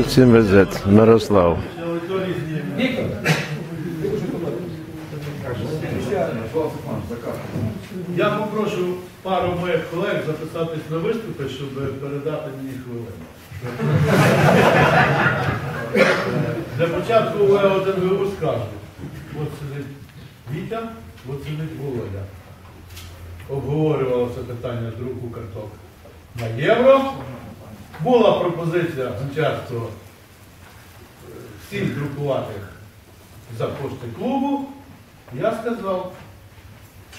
27 ВЗ, Мирослав. Я попрошу пару моїх колег записатись на виступи, щоб передати мені хвилину. Для початку я один вивоз скажу. От сидить Вітя, от сидить Володя. Обговорювалося питання друку карток на євро. Була пропозиція гончарства е, всім друкувати за кошти клубу. Я сказав,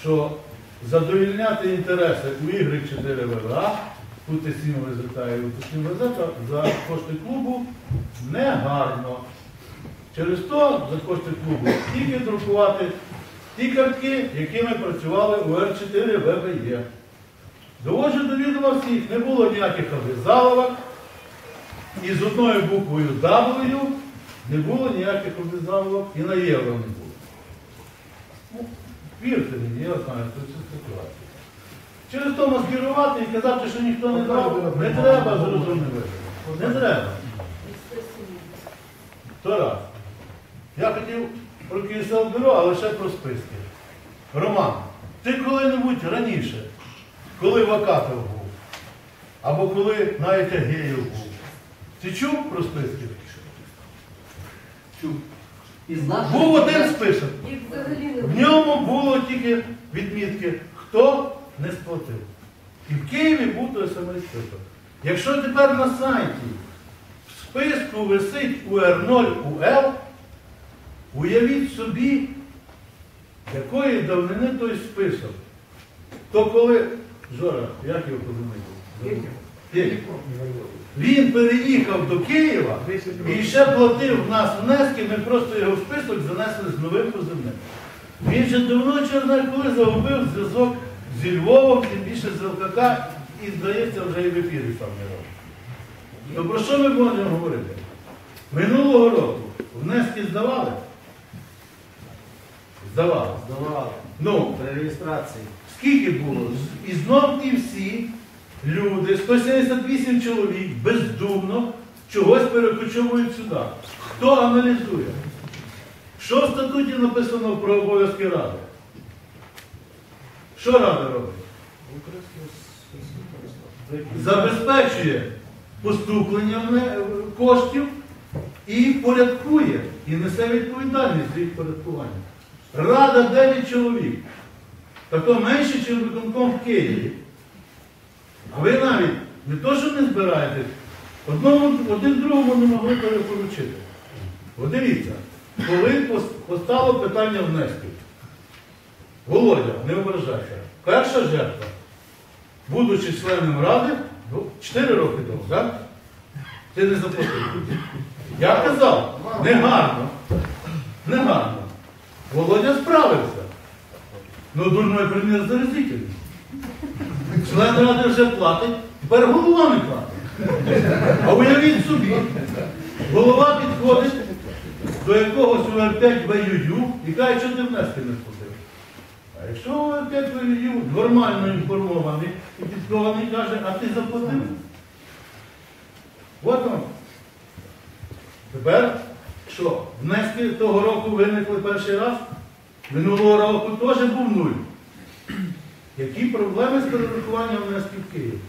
що задовільняти інтереси у ігри 4 ВВА, у Т7 і у Т7 за кошти клубу не гарно. Через то за кошти клубу тільки друкувати ті картки, якими працювали у Р4 ВВЄ. Доводжу до відома всіх, не було ніяких обв'язаловок, і з одною буквою W не було ніяких обв'язаловок, і на євро не було. Ну, Вірте мені, я знаю, що це ситуація. Через то маскирувати і казати, що ніхто не дав, не треба зрозуміти. Не треба. То раз. Я хотів про КСЛ бюро, але ще про списки. Роман, ти коли-небудь раніше, коли Вакатов був, або коли навіть Агеєв був, ти чув про списки? Чув. Був один список. В ньому було тільки відмітки, хто не сплатив. І в Києві був той самий список. Якщо тепер на сайті в списку висить УР0 УЛ, уявіть собі, якої давнини той список. То коли, Жора, як його? Віктор. Він переїхав до Києва і ще платив в нас внески, ми просто його в список занесли з новим позивним. Він же давно знає, коли загубив зв'язок зі Львовом, тим більше з ЛКК, і здається, вже і в ефірі сам не робить. То про що ми будемо говорити? Минулого року внески здавали? Здавали. Здавали. Ну, При реєстрації. Скільки було? І знов ті всі люди, 178 чоловік, бездумно чогось перекочовують сюди. Хто аналізує? Що в статуті написано про обов'язки ради? Що рада робить? Забезпечує поступлення коштів і порядкує, і несе відповідальність за їх порядкування. Рада 9 чоловік. Тобто менше, ніж виконком в Києві. А ви навіть не то, що не збираєтесь, одному, один другому не могли перепоручити. От дивіться, коли постало питання внесків, Володя, не ображайся, перша жертва, будучи членом ради, ну, 4 роки тому, так? Ти не заплатив. Я казав, не гарно, не. Володя справився. Ну, дурной примір заразительний. Член ради вже платить, тепер голова не платить. А уявіть собі, голова підходить до якогось УР5 воюю і каже, що ти внески не сплатив. А якщо УР5 воюю нормально інформований і підкований каже, а ти заплатив? От вам. Тепер що? Внески того року виникли перший раз? Минулого року теж був нуль. Які проблеми з перерахуванням внесків в Київ?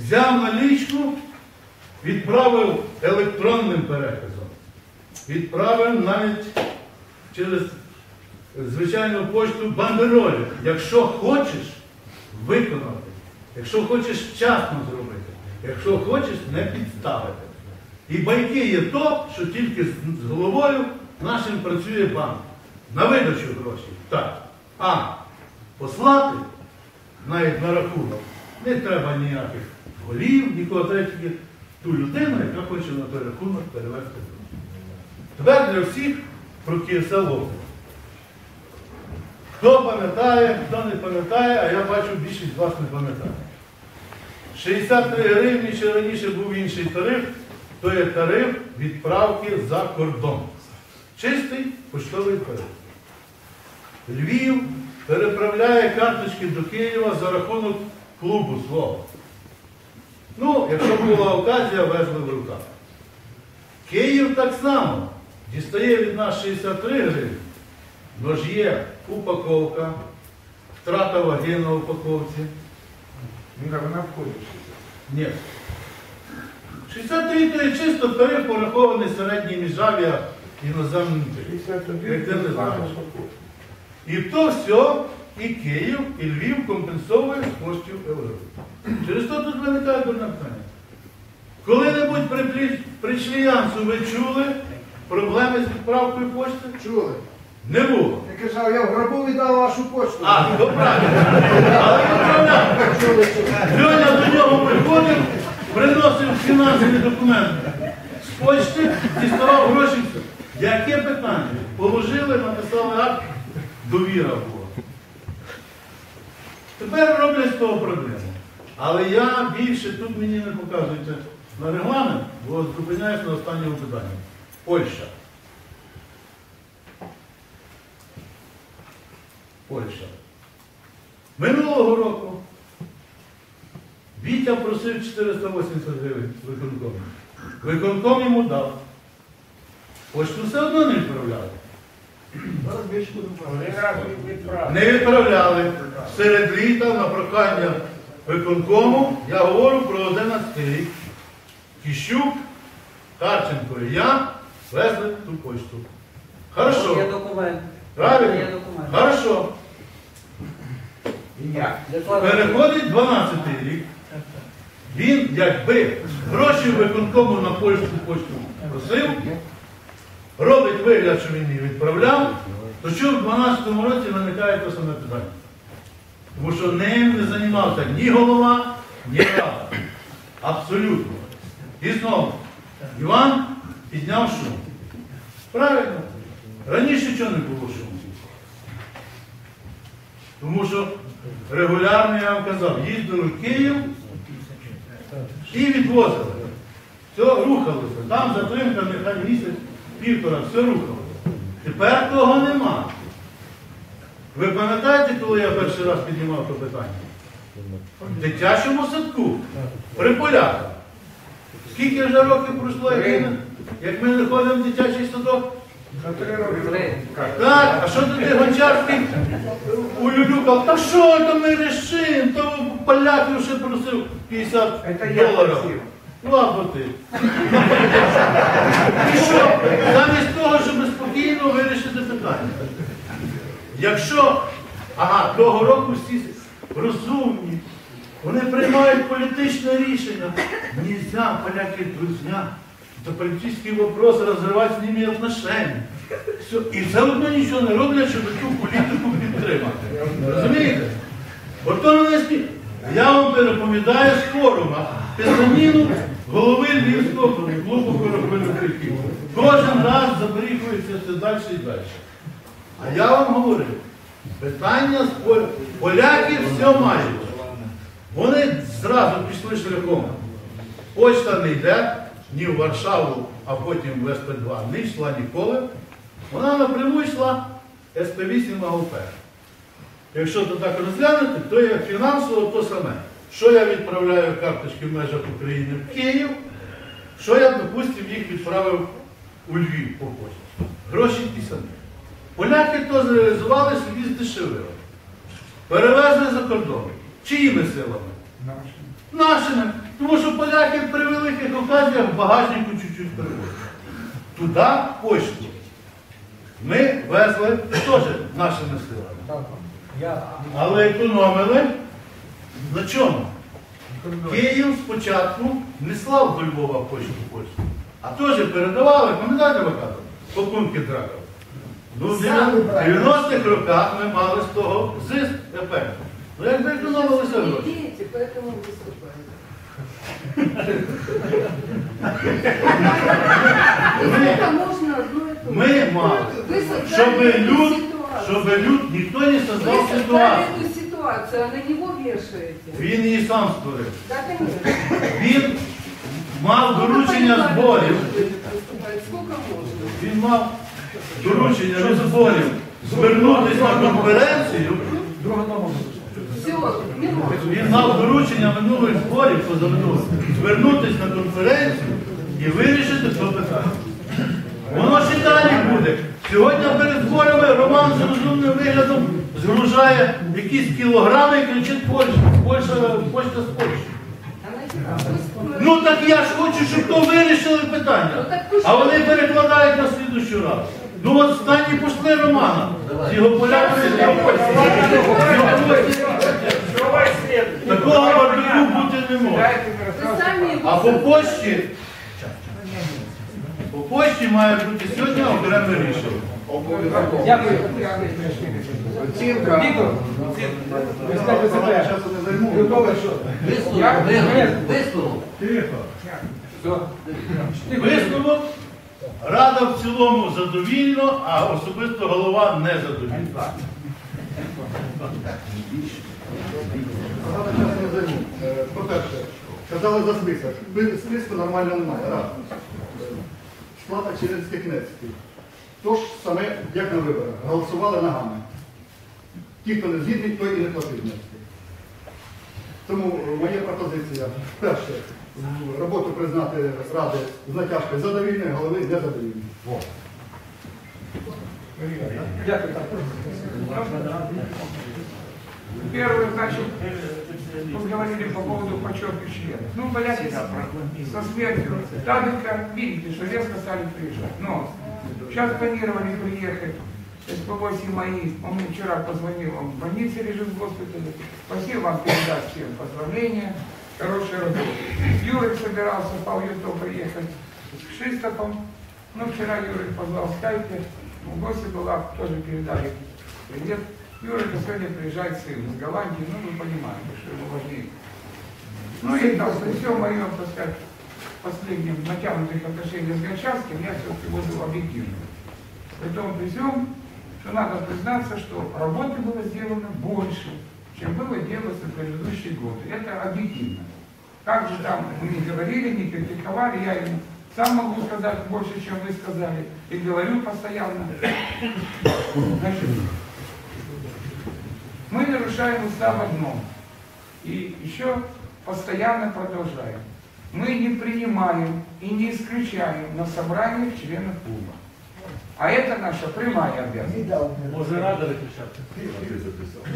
Взяв налічку, відправив електронним переказом, відправив навіть через звичайну почту бандеролі. Якщо хочеш виконати, якщо хочеш вчасно зробити, якщо хочеш не підставити. І байки є то, що тільки з головою нашим працює банк. На видачу грошей. Так. А послати навіть на рахунок не треба ніяких голів, нікого тільки ту людину, яка хоче на той рахунок перевести гроші. Тепер для всіх про КСЛ Хто пам'ятає, хто не пам'ятає, а я бачу, більшість вас не пам'ятає. 63 гривні, чи раніше був інший тариф, то є тариф відправки за кордон. Чистий поштовий тариф. Львів переправляє карточки до Києва за рахунок клубу свого. Ну, якщо була оказія, везли в руках. Київ так само дістає від нас 63 гривні, але ж є упаковка, втрата ваги на упаковці. Вона входить. Ні. 63 то чисто тариф порахований середній міжав'я іноземним. 61 Як ти не знаєш. І то все і Київ, і Львів компенсовує з коштів євро. Через то тут виникає одне питання. Коли-небудь при, при чліянцу ви чули проблеми з відправкою почти? Чули? Не було. Я казав, я в гробу віддав вашу почту. А, то правильно. Але відправляв. Льоня до нього приходив, приносив фінансові документи з почти, діставав гроші. Яке питання? Положили, написали акт, довіра була. Тепер роблять з того проблему. Але я більше тут мені не показується на регламент, бо зупиняюсь на останньому питанні. Польща. Польща. Минулого року Вітя просив 480 гривень виконком. Виконком йому дав. Почту все одно не відправляли. Не відправляли. Серед літа на прохання виконкому я говорю про 11 рік. Кіщук, Харченко і я везли ту почту. Є документ. Правильно? Є документ. Хорошо. Переходить 12 рік. Він, якби гроші виконкому на польську почту просив, робить вигляд, що він її відправляв, то що в 12-му році виникає те саме питання? Тому що ним не займався ні голова, ні рада. Абсолютно. І знову, Іван підняв шум. Правильно. Раніше чого не було шуму? Тому що регулярно, я вам казав, їздили в Київ і відвозили. Все рухалося. Там затримка нехай місяць, півтора, все рухалося. Тепер того нема. Ви пам'ятаєте, коли я перший раз піднімав це питання? В дитячому садку, при поляках. Скільки вже років пройшло, як ми, як ми не ходимо в дитячий садок? Так, а що тоді Гончарський улюлюкав? Та що то ми рішимо? То поляків ще просив 50 доларів. Просив. Ну, або ти. І що? Замість того, щоб спокійно вирішити питання. Якщо, ага, того року всі розумні, вони приймають політичне рішення. Нельзя, поляки, друзья, это политический вопрос, разрывать с ними отношения. Все. І все одно нічого не роблять, щоб цю політику підтримати. Розумієте? Ото мене спі... Я вам переповідаю з форума писаніну голови Львівського клубу корабельників. Кожен раз забріхується все далі і далі. А я вам говорю, питання з Пол- поляки все мають. Вони зразу пішли шляхом. Почта не йде ні в Варшаву, а потім в СП2 не йшла ніколи. Вона напряму йшла СП8 АУП. Якщо то так розглянути, то є фінансово то саме. Що я відправляю карточки в межах України в Київ, що я, допустимо, їх відправив у Львів по почті. Гроші ті самі. Поляки то зреалізували собі здешевили. Перевезли за кордон. Чиїми силами? Наші. Нашими. Тому що поляки при великих оказіях в багажнику чуть-чуть перевозять. Туди почту. Ми везли теж нашими силами. Але економили на чому? Київ спочатку не слав до Львова почту почту, а теж передавали, пам'ятаєте виказав? Пакунки драков. Ну, в 90-х роках ми мали з того зиск ефект. Ну якби економилися гроші. Видите, поэтому выступаете. Сколько можно одно и то же? Ми мали, Вы создали щоб эту люд, ситуацию. щоб люд ніхто не Вы создав создали ситуацію. ситуацию, а на него вешаете. Він її сам створив. Да, конечно. Він мав доручення зборів. Выступать. Сколько можно? Він мав доручення від зборів звернутися на конференцію. Все. Він мав доручення минулих зборів позаминулих звернутися на конференцію і вирішити це питання. Воно і далі буде. Сьогодні перед зборами Роман з розумним виглядом згружає якісь кілограми і кричить Польща, Польща, Польща з Польщі. Ну так я ж хочу, щоб то вирішили питання. А вони перекладають на слідущу раз. Ну от стані пошли Романа. З його поляками з його Польщі. Такого бардаку бути не може. А по его... почті, має бути сьогодні окреме рішення. Дякую. Оцінка. Себе, не займу. Висновок. Рада в цілому задовільно, а особисто голова не задовільна. Часу. Е, По-перше, казали за список. Списку нормально немає. Сплата через Кнецький. То ж саме, як на виборах. Голосували ногами. Ті, хто не згідний, той і не платив внески. Тому моя пропозиція. Перше, роботу признати ради з натяжкою задовільною, голови незадовільною. Первое, значит, мы говорили по поводу почетных членов. Ну, понятно, со смертью Тадыка, видите, что резко стали приезжать. Но сейчас планировали приехать СП-8 мои, он мне вчера позвонил, он в больнице лежит в госпитале. Спасибо вам передать всем поздравления, хорошей работы. Юрик собирался по Юту приехать с Шистопом, но вчера Юрик позвал в скайпе, в гости была, тоже передали привет. Юрик сегодня приезжает сын из Голландии, ну вы понимаете, что ему важнее. Ну и там, при всем моем, так сказать, последнем натянутых отношениях с Гончарским, я все-таки буду объективным. Притом при всем, что надо признаться, что работы было сделано больше, чем было делано в предыдущие годы. Это объективно. Как же там мы не говорили, не критиковали, я ему сам могу сказать больше, чем вы сказали, и говорю постоянно. Значит, мы нарушаем устав одном. И еще постоянно продолжаем. Мы не принимаем и не исключаем на собраниях членов клуба. А это наша прямая обязанность. Може рада виключати?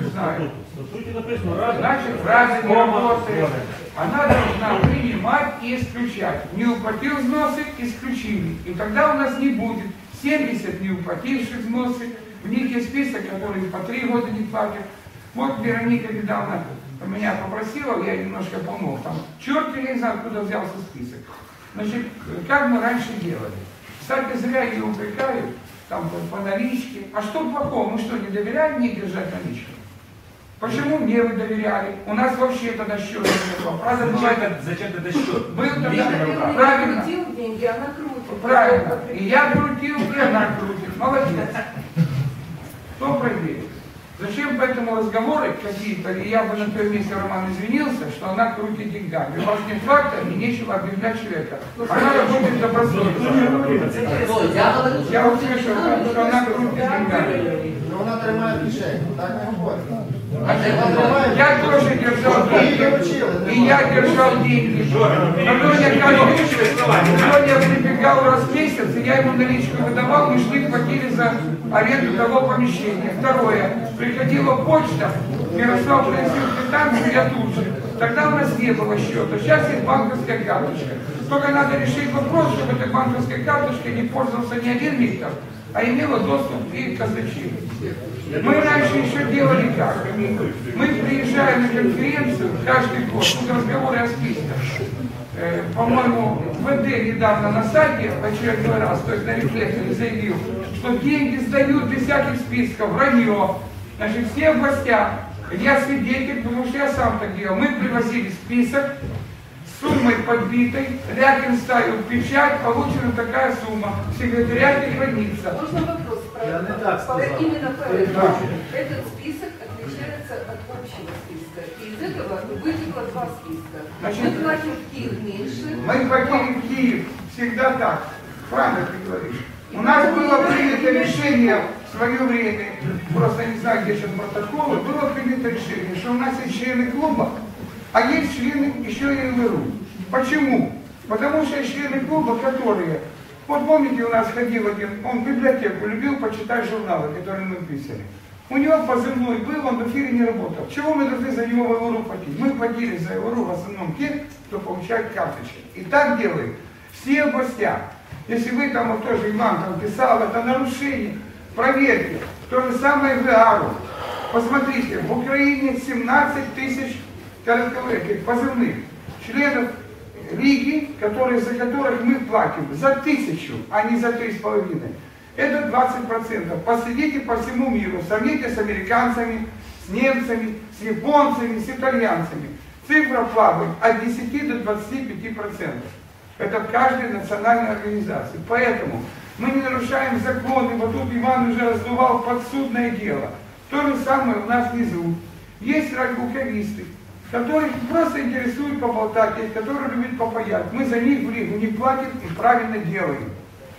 Не знаю. Суті написано рада. Значит, Рада не работает. Она должна принимать и исключать. Не уплатил взносы, исключили. И тогда у нас не будет 70 не уплативших взносы. В них есть список, которые по три года не платят. Вот Вероника недавно меня попросила, я немножко помог. Там, черт я не знаю, откуда взялся список. Значит, как мы раньше делали. Кстати, зря ее упрекают, там по, по наличке. А что плохого? Мы что, не доверяем мне держать наличку? Почему мне вы доверяли? У нас вообще тогда счета не было. Правда, была это- Зачем ти счет? был тогда, правильно, крутил деньги, она крутит. правильно. И я крутил, и она крутит. Молодец. Кто проверит? Зачем поэтому разговоры какие-то, и я бы на твоем месте, Роман, извинился, что она крутит деньгами. У вас нет факта, и нечего обвинять человека. Она работает добросовестно. Я услышал, что она крутит деньгами. Ну, Вона тримає кишень, так не говорить. Я тоже держал деньги. И я держал деньги. Но Леня Калинич, Леня прибегал раз в месяц, и я ему наличку выдавал, мы шли, платили за аренду того помещения. Второе. Приходила почта, Ярослав приносил квитанцию, я тут же. Тогда у нас не было счета, сейчас есть банковская карточка. Только надо решить вопрос, чтобы этой банковской карточкой не пользовался не один Виктор, а имела доступ и к казначею. Мы раньше еще делали как? Мы приезжаем на конференцию каждый год, тут разговоры о списках. Э, По-моему, ВД недавно на сайте в очередной раз, то есть на рефлекторе заявил, что деньги сдают без всяких списков, вранье. Значит, все в гостях. Я свидетель, потому что я сам так делал. Мы привозили список, с суммой подбитой, Рякин ставил печать, получена такая сумма. В секретариате хранится. Можно Я не так сказал. Именно поэтому этот список отличается от общего списка. И из этого вытекло два списка. Значит, Мы платим в Киев меньше. Мы платили в Киев всегда так. Правильно ты говоришь. У нас было принято решение в свое время, просто не знаю, где сейчас протоколы, было принято решение, что у нас есть члены клуба, а есть члены еще и ЛРУ. Почему? Потому что члены клуба, которые... Вот помните, у нас ходил один, он библиотеку любил почитать журналы, которые мы писали. У него позывной был, он в эфире не работал. Чего мы должны за него в ИВРУ платить? Мы платили за ИВРУ в основном те, кто получает карточки. И так делают все областя. Если вы там, вот тоже Иван там писал, это нарушение, проверьте. То же самое в ИАРу. Посмотрите, в Украине 17 тысяч коротковых, позывных членов лиги, которые, за которых мы платим за тысячу, а не за три с половиной. Это 20%. Последите по всему миру, сравните с американцами, с немцами, с японцами, с итальянцами. Цифра плавает от 10 до 25%. Это в каждой национальной организации. Поэтому мы не нарушаем законы. Вот тут Иван уже раздувал подсудное дело. То же самое у нас внизу. Есть рукависты, которых просто интересует поболтать, есть, которые любят попаять. Мы за них в Лигу не платим и правильно делаем.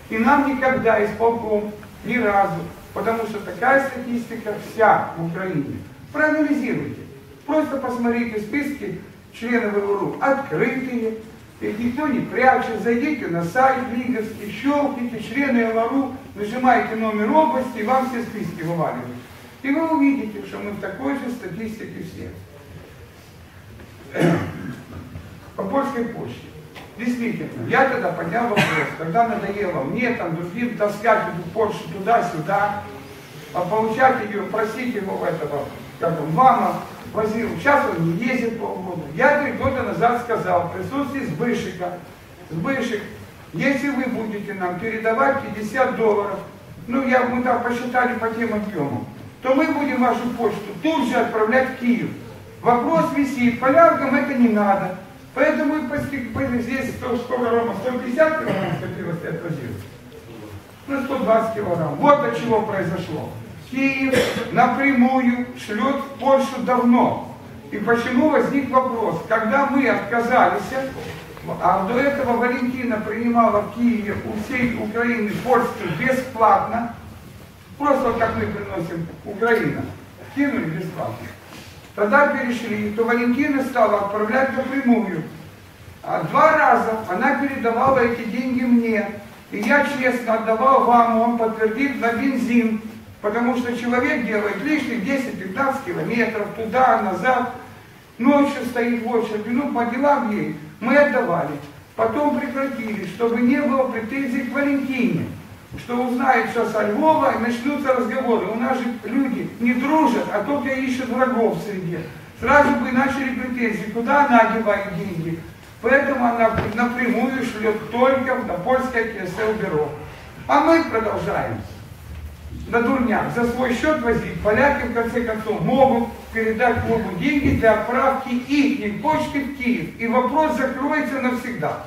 И нам никогда исполком, ни разу, потому что такая статистика вся в Украине. Проанализируйте. Просто посмотрите списки членов ВРУ. Открытые, их никто не прячет. Зайдите на сайт Лиговский, щелкните, члены ЛРУ, нажимаете номер области, и вам все списки вываливают. И вы увидите, что мы в такой же статистике все. По польской почте. Действительно, я тогда поднял вопрос, когда надоело мне, там, другим таскать эту почту туда-сюда, а получать ее, просить его этого, как он, мама возил. Сейчас он не ездит полгода. Я три года назад сказал в присутствии Сбышика, Сбышик, если вы будете нам передавать 50 долларов, ну, я, мы там посчитали по тем объемам, то мы будем вашу почту тут же отправлять в Киев. Вопрос висит, поляркам это не надо. Поэтому и здесь сколько, Рома, 150 килограмм скопилось, ты отвозил? Ну, 120 килограмм. Вот от чего произошло. Киев напрямую шлет в Польшу давно. И почему возник вопрос, когда мы отказались, а до этого Валентина принимала в Киеве у всей Украины польскую бесплатно, просто как мы приносим Украина, кинули бесплатно. Тогда перешли, то Валентина стала отправлять напрямую. А два раза она передавала эти деньги мне. И я честно отдавал вам, он подтвердит, на бензин. Потому что человек делает лишних 10-15 километров туда, назад. Ночью стоит в очереди, ну по делам ей. Мы отдавали. Потом прекратили, чтобы не было претензий к Валентине. Что узнает, что со Львова, и начнутся разговоры. У нас же люди не дружат, а только ищут врагов в среде. Сразу бы начали претензии, куда она одевает деньги. Поэтому она напрямую шлет только на польское КСЛ-бюро. А мы продолжаем на дурняк за свой счет возить. Поляки, в конце концов, могут передать клубу деньги для отправки их почты в Киев. И вопрос закроется навсегда.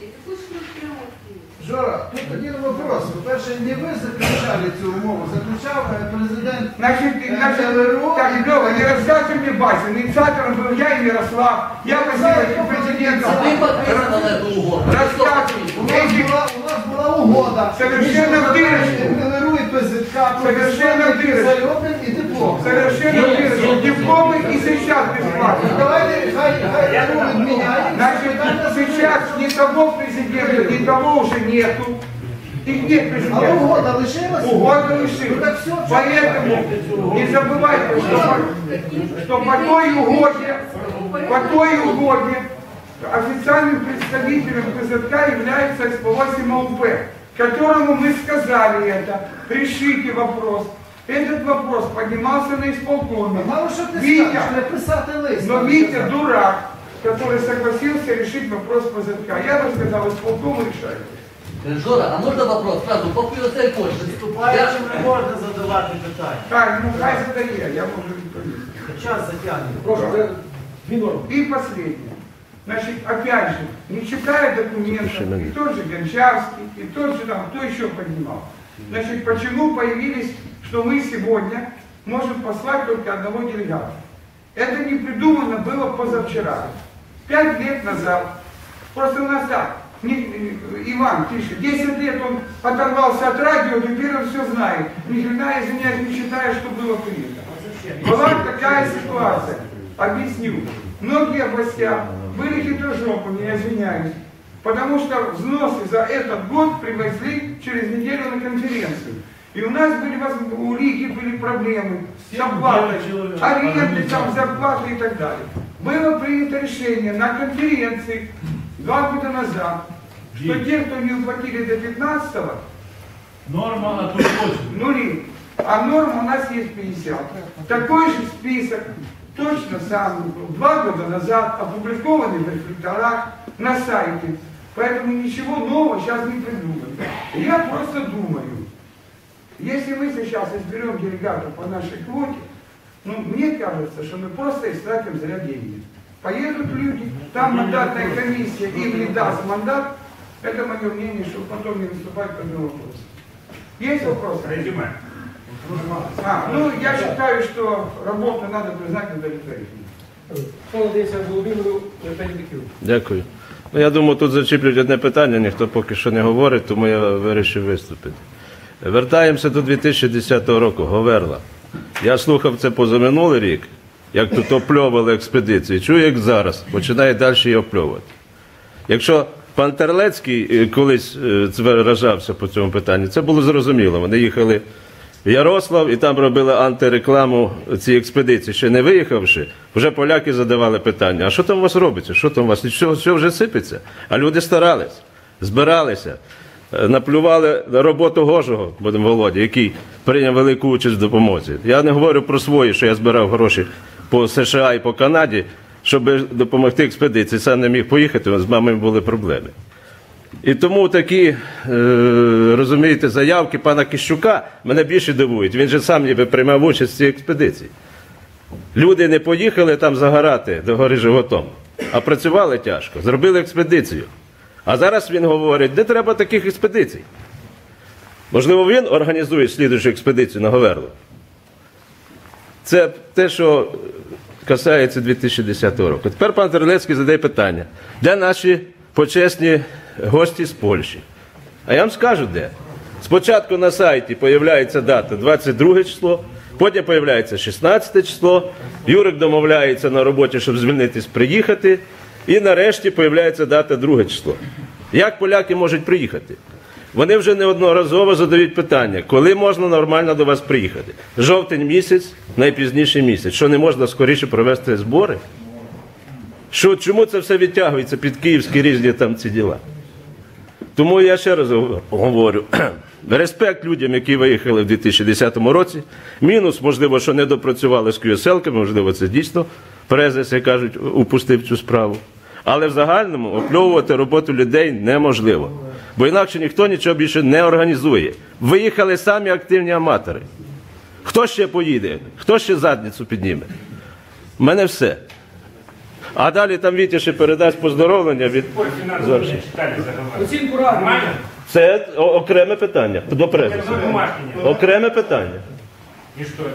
И какой шлют прямо в Киев? Жора, тут один вопрос. По-перше, не ви заключали цю умову, заключав е, президент. Значит, Э, значит, ЛРО. так, Лева, не рассказывай мне Бася. Инициатором был я и Ярослав. Я возил президентом. Ви підписували эту угоду. Рассказывай. У нас була, у нас була угода. Совершенно між вдирочку. ЛРУ і ПЗК про Совершенно безплатний вдирочку. зальотний і диплом. Совершенно верно. Дипломы и сейчас бесплатно. Давайте, хай, хай ЛРУ відміняє. Значит, сейчас ни того президента, ни того уже нету. Их нет А президента. угода лишилася? Угода Ну лишилась. так все, Поэтому не забывайте, что, по- что по той угоде, по той угоде официальным представителем КЗК является СПО СМОП, которому мы сказали это, решите вопрос. Этот вопрос поднимался на исполкоме. Мало що ти Витя, скажеш, не писати лист. но Витя дурак, который согласился решить вопрос ПЗК. Я бы сказал, исполком решает. Жора, а можна вопрос сразу по ПСЛ Польщі? Вступаючим не можна задавати питання. Так, ну хай задає, я можу відповісти. Час затягне. Прошу, це дві норми. Значит, опять же, не читая документов, и тот же Гончарский, и тот же там, кто еще поднимал. Значит, почему появились, что мы сегодня можем послать только одного делегата? Это не придумано было позавчера. Пять лет назад. Просто у нас так. Не- э, Иван пишет, 10 лет он оторвался от радио, теперь он все знает. Ни хрена, извиняюсь, не считая, что было принято. Была такая ситуация. Объясню. Многие областя были хитрожопами, я извиняюсь. Потому что взносы за этот год привезли через неделю на конференцию. И у нас были, у Лиги были проблемы с человек аренды, там, зарплаты и так далее. Было принято решение на конференции два года назад, что те, кто не уплатили до 15 Норма, а очень. нули. А норма у нас есть 50. Такой же список, точно сам, два года назад опубликованный в рефлекторах на сайте. Поэтому ничего нового сейчас не придумали. Я просто думаю, если мы сейчас изберем делегатов по нашей квоте, ну, мне кажется, что мы просто истратим зря деньги. Поедут люди, там мандатная комиссия им не даст мандат, это мое мнение, чтобы потом не выступать по этому вопросу. Есть вопросы? Резюме. А, ну, я считаю, что работу надо признать удовлетворительной. Дякую. Ну, я думаю, тут зачіплюють одне питання, ніхто поки що не говорить, тому я вирішив виступити. Вертаємося до 2010 року, Говерла. Я слухав це позаминулий рік, як тут опльовували експедиції. Чую, як зараз, починає далі її опльовувати. Якщо пан Терлецький е, колись е, виражався по цьому питанню, це було зрозуміло. Вони їхали Ярослав і там робили антирекламу цій експедиції. Ще не виїхавши, вже поляки задавали питання: а що там у вас робиться? Що там у вас? Що, що вже сипеться? А люди старались, збиралися, е, наплювали на роботу Гожого, будемо Володі, який прийняв велику участь в допомозі. Я не говорю про свої, що я збирав гроші по США і по Канаді, щоб допомогти експедиції. Сам не міг поїхати, з мамою були проблеми. І тому такі, е, розумієте, заявки пана Кищука мене більше дивують. Він же сам ніби приймав участь в цій експедиції. Люди не поїхали там загорати до гори животом, а працювали тяжко, зробили експедицію. А зараз він говорить, де треба таких експедицій. Можливо, він організує слідуючу експедицію на Говерло. Це те, що касається 2010 року. Тепер пан Терлецький задає питання, де наші почесні гості з Польщі? А я вам скажу де. Спочатку на сайті з'являється дата 22 число, потім з'являється 16 число. Юрик домовляється на роботі, щоб звільнитись, приїхати. І нарешті з'являється дата 2 число. Як поляки можуть приїхати? Вони вже неодноразово задають питання, коли можна нормально до вас приїхати. Жовтень місяць, найпізніший місяць. Що не можна скоріше провести збори? Що, чому це все відтягується під київські різні там ці діла? Тому я ще раз говорю: респект людям, які виїхали в 2010 році. Мінус, можливо, що не допрацювали з QSL, можливо, це дійсно презес, як кажуть, упустив цю справу. Але в загальному опльовувати роботу людей неможливо. Бо інакше ніхто нічого більше не організує. Виїхали самі активні аматори. Хто ще поїде? Хто ще задницю підніме? У мене все. А далі там Вітя ще передасть поздоровлення від. Оцінку ради. Це окреме питання до преси. Окреме питання.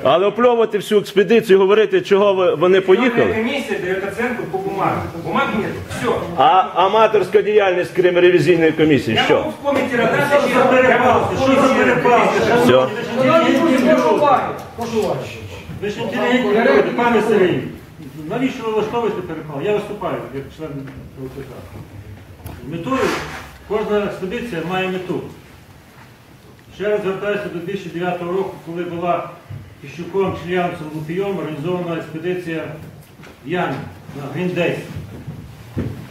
Але опльовувати всю експедицію, говорити, чого вони поїхали. Комиссия дает оценку по бумаге. Бумаги нет. Все. А аматорська діяльність крім ревізійної комісії, Я що? что за. Все. Ви ж інтелігентні люди, пане Сергій. Навіщо ви влаштовуєте перепал? Я виступаю як член ЛКК. Метою, кожна експедиція має мету. Ще раз звертаюся до 2009 року, коли була Кищуком, Члянцем, Лупійом організована експедиція Ямі на Гріндейс.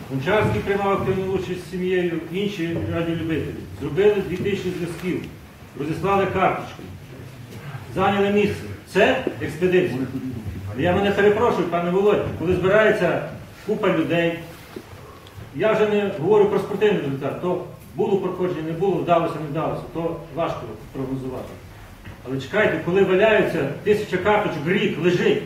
Гончарський приймав активну участь з сім'єю, інші радіолюбителі. Зробили 2000 зв'язків, розіслали карточки, зайняли місце. Це експедиція. Я мене перепрошую, пане Володь, коли збирається купа людей, я вже не говорю про спортивний результат, то було проходження, не було, вдалося, не вдалося, то важко прогнозувати. Але чекайте, коли валяються тисяча карточок, рік лежить,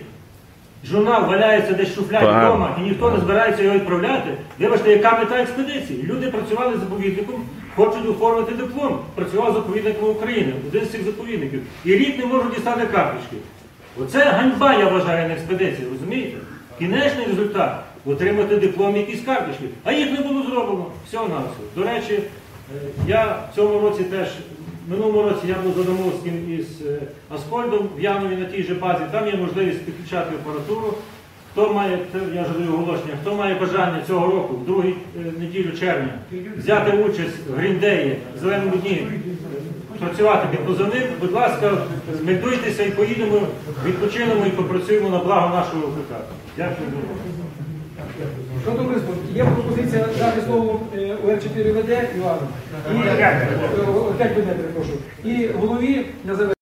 журнал валяється десь шуфляді вдома, і ніхто не збирається його відправляти. Вибачте, яка мета експедиції? Люди працювали з заповідником, хочуть оформити диплом. Працював заповідником України, один з цих заповідників. І рік не можуть дістати карточки. Оце ганьба, я вважаю, на експедиції, розумієте? Кінечний результат отримати диплом якісь карточки. А їх не було зроблено. Всього на все. До речі, е, я в цьому році теж, минулому році я був за домовським із е, Аскольдом в Янові на тій же базі. Там є можливість підключати апаратуру. Хто має, я ж даю оголошення, хто має бажання цього року, в другій е, неділю червня, взяти участь в Гріндеї, зеленому дні, працювати під будь ласка, змельдуйтеся і поїдемо, відпочинемо і попрацюємо на благо нашого ОКК. Дякую за увагу. Є пропозиція дати слово е, УР4 ВД Івану. І, е, 5 ВД, перепрошую. І голові на.